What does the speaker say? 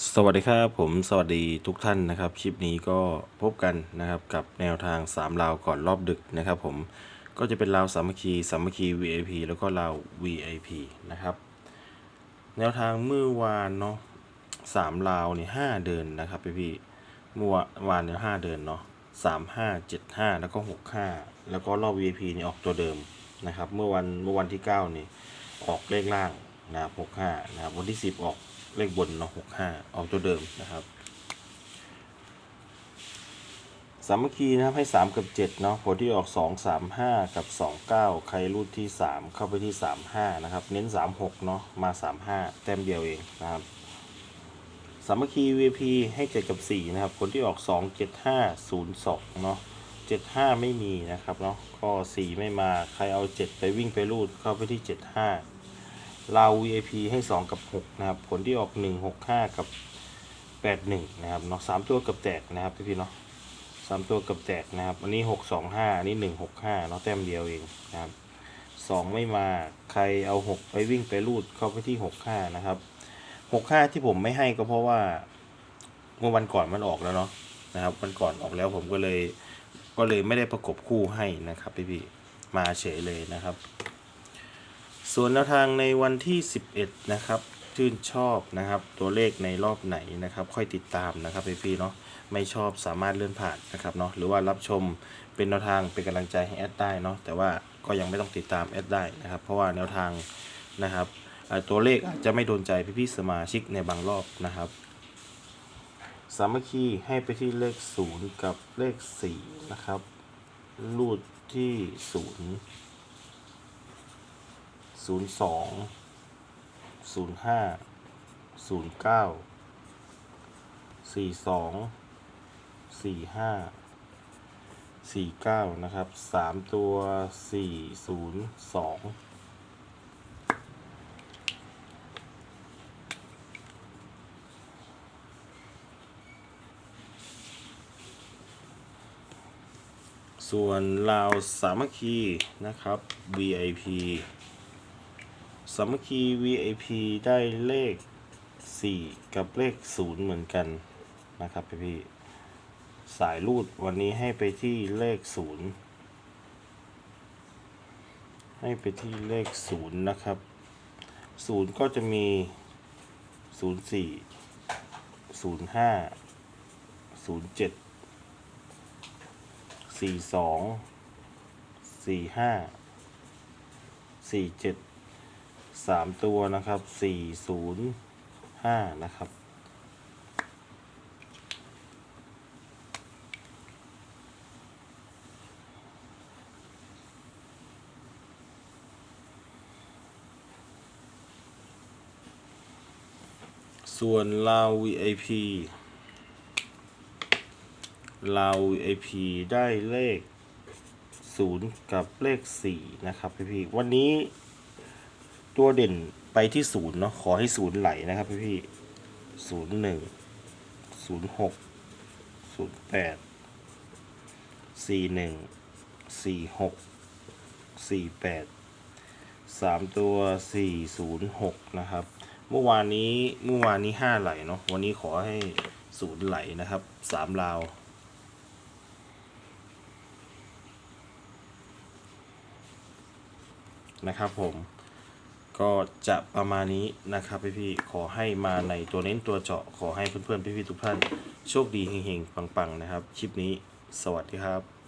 สวัสดีครับผมสวัสดีทุกท่านนะครับ คลิปนี้ก็พบกันนะครับกับแนวทาง3ลาวก่อนรอบดึกนะครับ ผมก็จะเป็นลาวสามัคคีสามัคคี VIP แล้วก็ลาว VIP นะครับ แนวทางเมื่อวานเนาะสามลาวนี่ห้าเดินนะครับพี่พี่เมื่อวานเนี่ยห้าเดินเนาะสามห้าเจ็ดห้าแล้วก็หกห้าแล้วก็รอบ VIP นี่ออกตัวเดิมนะครับ เมื่อวันเมื่อวันที่เก้านี่ออกเลขล่างนะครับหกห้านะครับวันที่สิบออก เลขบนเนาะหกห้าออกตัวเดิมนะครับสามัคคีนะครับให้ 3 กับ 7 เนาะผลที่ออก 2 3 5 กับ 2 9 ใครรูดที่ 3 เข้าไปที่ 3 5 นะครับ เน้น 3 6 เนาะมา 3 5 แต้มเดียวเองนะครับสามัคคี VP ให้ 7 กับ 4 นะครับผลที่ออก 2 7 5 0 2 เนาะ7 5 ไม่มีนะครับเนาะก็ 4 ไม่มาใครเอา 7 ไปวิ่งไปรูดเข้าไปที่ 7 5 รา VIP ให้ 2 กับ 6 นะครับ ผลที่ออก 1 6 5 กับ 8 1 นะครับเนาะสามตัวกับแจกนะครับพี่พี่เนาะสามตัวกับแจกนะครับ อันนี้ 6 2 5 อันนี้ 1 6 5 เนาะแต้มเดียวเองนะครับ 2 ไม่มาใครเอา 6 ไปวิ่งไปรูดเข้าไปที่ 6 5 นะครับ 6 5 ที่ผมไม่ให้ก็เพราะว่าเมื่อวันก่อนมันออกแล้วเนาะนะครับวันก่อนออกแล้วผมก็เลยก็เลยไม่ได้ประกบคู่ให้นะครับพี่พี่มาเฉยเลยนะครับ ส่วนแนวทางในวันที่ 11 นะครับชื่นชอบนะครับ ตัวเลขในรอบไหนนะครับ ค่อยติดตามนะครับพี่ๆเนาะไม่ชอบสามารถเลื่อนผ่านนะครับเนาะหรือว่ารับชมเป็นแนวทางเป็นกำลังใจให้แอดได้เนาะแต่ว่าก็ยังไม่ต้องติดตามแอดได้นะครับ เพราะว่าแนวทางนะครับตัวเลขอาจจะไม่โดนใจพี่พี่ๆสมาชิกในบางรอบนะครับ สามัคคีให้ไปที่เลข 0 กับเลข 4 นะครับ รูดที่ 0 ศูนย์สองศูนย์ห้าศูนย์เก้าสี่สองสี่ห้าสี่เก้านะครับสามตัวสี่ศูนย์สองส่วนลาวสามัคคีนะครับ VIP สามัคคี VIP ได้เลข 4 กับเลข 0 เหมือนกันนะครับพี่พี่สายรูดวันนี้ให้ไปที่เลข 0 ให้ไปที่เลข 0 นะครับ 0 ก็จะมี 04 05 07 42 45 47 สามตัวนะครับสี่ศูนย์ห้านะครับ ส่วนลาว VIP ลาว VIP ได้เลขศูนย์กับเลขสี่นะครับพี่ๆวันนี้ ตัวเด่นไปที่ศูนย์เนาะขอให้ศูนย์ไหลนะครับพี่พี่ศูนย์หนึ่งศูนย์หกศูนย์แปดสี่หนึ่งสี่หกสี่แปดสามตัวสี่ศูนย์หกนะครับ เมื่อวานนี้เมื่อวานนี้ห้าไหลเนาะวันนี้ขอให้ศูนย์ไหลนะครับสามลาวนะครับผม ก็จะประมาณนี้นะครับพี่ๆขอให้มาในตัวเน้นตัวเจาะขอให้เพื่อนๆพี่ๆทุกท่านโชคดีเฮงๆปังๆนะครับ คลิปนี้สวัสดีครับ